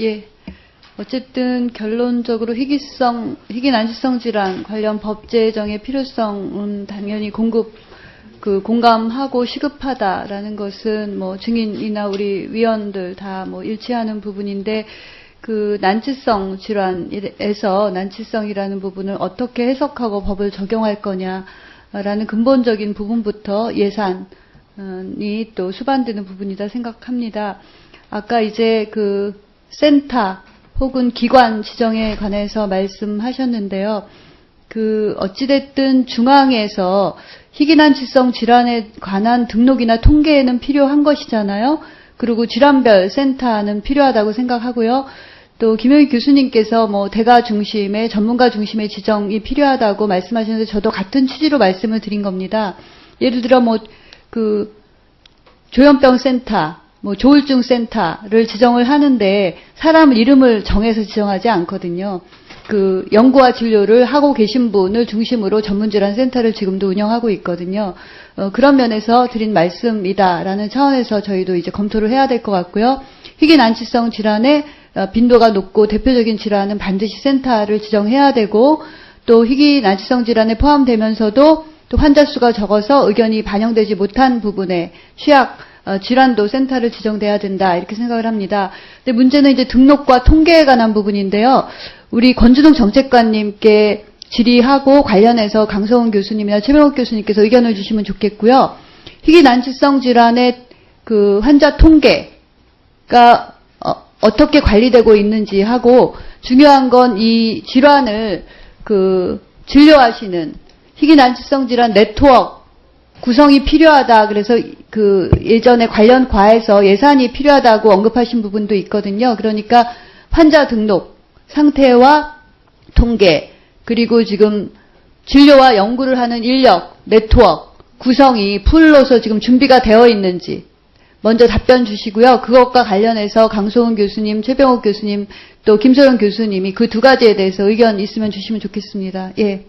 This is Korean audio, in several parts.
예. 어쨌든 결론적으로 희귀성, 희귀 난치성 질환 관련 법 제정의 필요성은 당연히 공급, 그 공감하고 시급하다라는 것은 뭐 증인이나 우리 위원들 다 뭐 일치하는 부분인데 그 난치성 질환에서 난치성이라는 부분을 어떻게 해석하고 법을 적용할 거냐라는 근본적인 부분부터 예산이 또 수반되는 부분이다 생각합니다. 아까 이제 그 센터 혹은 기관 지정에 관해서 말씀하셨는데요. 그 어찌됐든 중앙에서 희귀난치성 질환에 관한 등록이나 통계에는 필요한 것이잖아요. 그리고 질환별 센터는 필요하다고 생각하고요. 또 김영희 교수님께서 뭐 대가 중심의 전문가 중심의 지정이 필요하다고 말씀하시는데 저도 같은 취지로 말씀을 드린 겁니다. 예를 들어 뭐 그 조현병 센터, 뭐 조울증 센터를 지정을 하는데 사람 이름을 정해서 지정하지 않거든요. 그 연구와 진료를 하고 계신 분을 중심으로 전문질환 센터를 지금도 운영하고 있거든요. 어, 그런 면에서 드린 말씀이다라는 차원에서 저희도 이제 검토를 해야 될 것 같고요. 희귀 난치성 질환의 어, 빈도가 높고 대표적인 질환은 반드시 센터를 지정해야 되고 또 희귀 난치성 질환에 포함되면서도 또 환자 수가 적어서 의견이 반영되지 못한 부분에 취약 어, 질환도 센터를 지정돼야 된다 이렇게 생각을 합니다. 근데 문제는 이제 등록과 통계에 관한 부분인데요. 우리 권준웅 정책관님께 질의하고 관련해서 강성훈 교수님이나 최병욱 교수님께서 의견을 주시면 좋겠고요. 희귀 난치성 질환의 그 환자 통계가 어, 떻게 관리되고 있는지 하고 중요한 건 이 질환을 그 진료하시는 희귀 난치성 질환 네트워크 구성이 필요하다. 그래서 그 예전에 관련 과에서 예산이 필요하다고 언급하신 부분도 있거든요. 그러니까 환자 등록 상태와 통계 그리고 지금 진료와 연구를 하는 인력 네트워크 구성이 풀로서 지금 준비가 되어 있는지 먼저 답변 주시고요. 그것과 관련해서 강소은 교수님, 최병욱 교수님, 또 김소영 교수님이 그 두 가지에 대해서 의견 있으면 주시면 좋겠습니다. 예.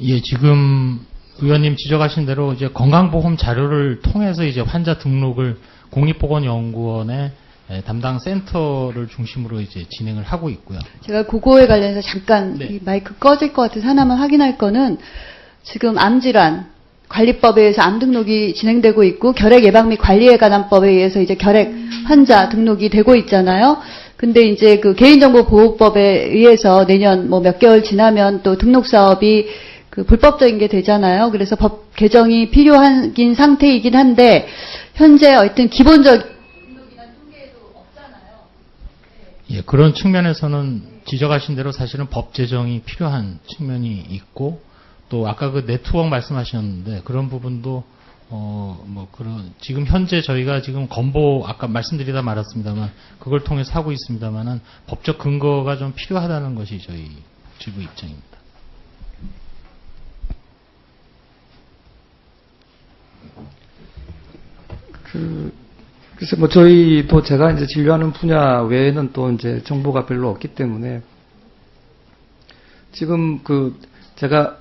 예, 지금 의원님 지적하신 대로 이제 건강보험 자료를 통해서 이제 환자 등록을 국립보건연구원의 예, 담당 센터를 중심으로 이제 진행을 하고 있고요. 제가 그거에 관련해서 잠깐 네. 마이크 꺼질 것 같아서 하나만 확인할 거는 지금 암질환 관리법에 의해서 암 등록이 진행되고 있고 결핵 예방 및 관리에 관한 법에 의해서 이제 결핵 환자 등록이 되고 있잖아요. 근데 이제 그 개인정보 보호법에 의해서 내년 뭐 몇 개월 지나면 또 등록 사업이 그 불법적인 게 되잖아요. 그래서 법 개정이 필요한 상태이긴 한데 현재 어떤 기본적 예, 그런 측면에서는 지적하신 대로 사실은 법 제정이 필요한 측면이 있고 또 아까 그 네트워크 말씀하셨는데 그런 부분도 어 뭐 그런 지금 현재 저희가 지금 건보 아까 말씀드리다 말았습니다만 그걸 통해서 하고 있습니다만은 법적 근거가 좀 필요하다는 것이 저희 지부 입장입니다. 그, 글쎄 뭐 저희도 제가 이제 진료하는 분야 외에는 또 이제 정보가 별로 없기 때문에 지금 그 제가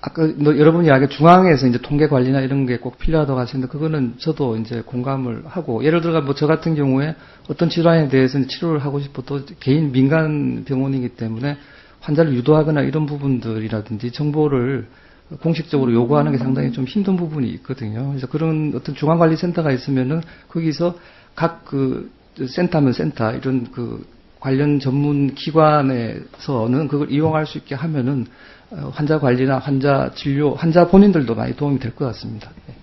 아까 뭐 여러분이 이야기 중앙에서 이제 통계 관리나 이런 게 꼭 필요하다고 하시는데 그거는 저도 이제 공감을 하고 예를 들어 뭐 저 같은 경우에 어떤 질환에 대해서는 치료를 하고 싶어도 개인 민간 병원이기 때문에 환자를 유도하거나 이런 부분들이라든지 정보를 공식적으로 요구하는 게 상당히 좀 힘든 부분이 있거든요. 그래서 그런 어떤 중앙관리센터가 있으면은 거기서 각 그 센터면 센터 이런 그 관련 전문 기관에서는 그걸 이용할 수 있게 하면은 어, 환자 관리나 환자 진료, 환자 본인들도 많이 도움이 될 것 같습니다. 네.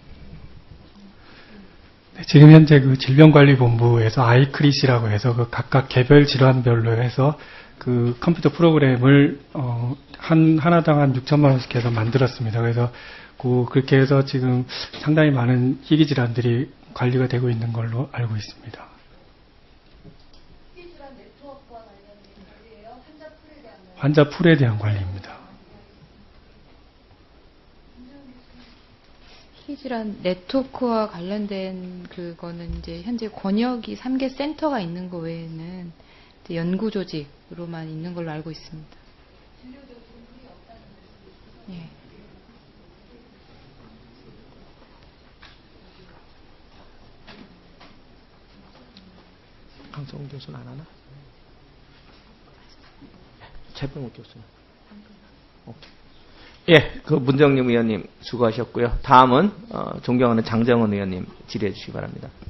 네, 지금 현재 그 질병관리본부에서 아이크릿이라고 해서 그 각각 개별 질환별로 해서 그 컴퓨터 프로그램을 어, 한 하나당 한 6천만 원씩 해서 만들었습니다. 그래서 그 그렇게 해서 지금 상당히 많은 희귀 질환들이 관리가 되고 있는 걸로 알고 있습니다. 환자 풀에 대한 관리입니다. 희질환 네트워크와 관련된 그거는 이제 현재 권역이 3개 센터가 있는 거 외에는 연구 조직으로만 있는 걸로 알고 있습니다. 예. 강성훈 교수는 안 하나? 최병욱 교수는. 오케이. 예, 그 문정림 의원님 수고하셨고요. 다음은 어, 존경하는 장정은 의원님 질의해 주시기 바랍니다.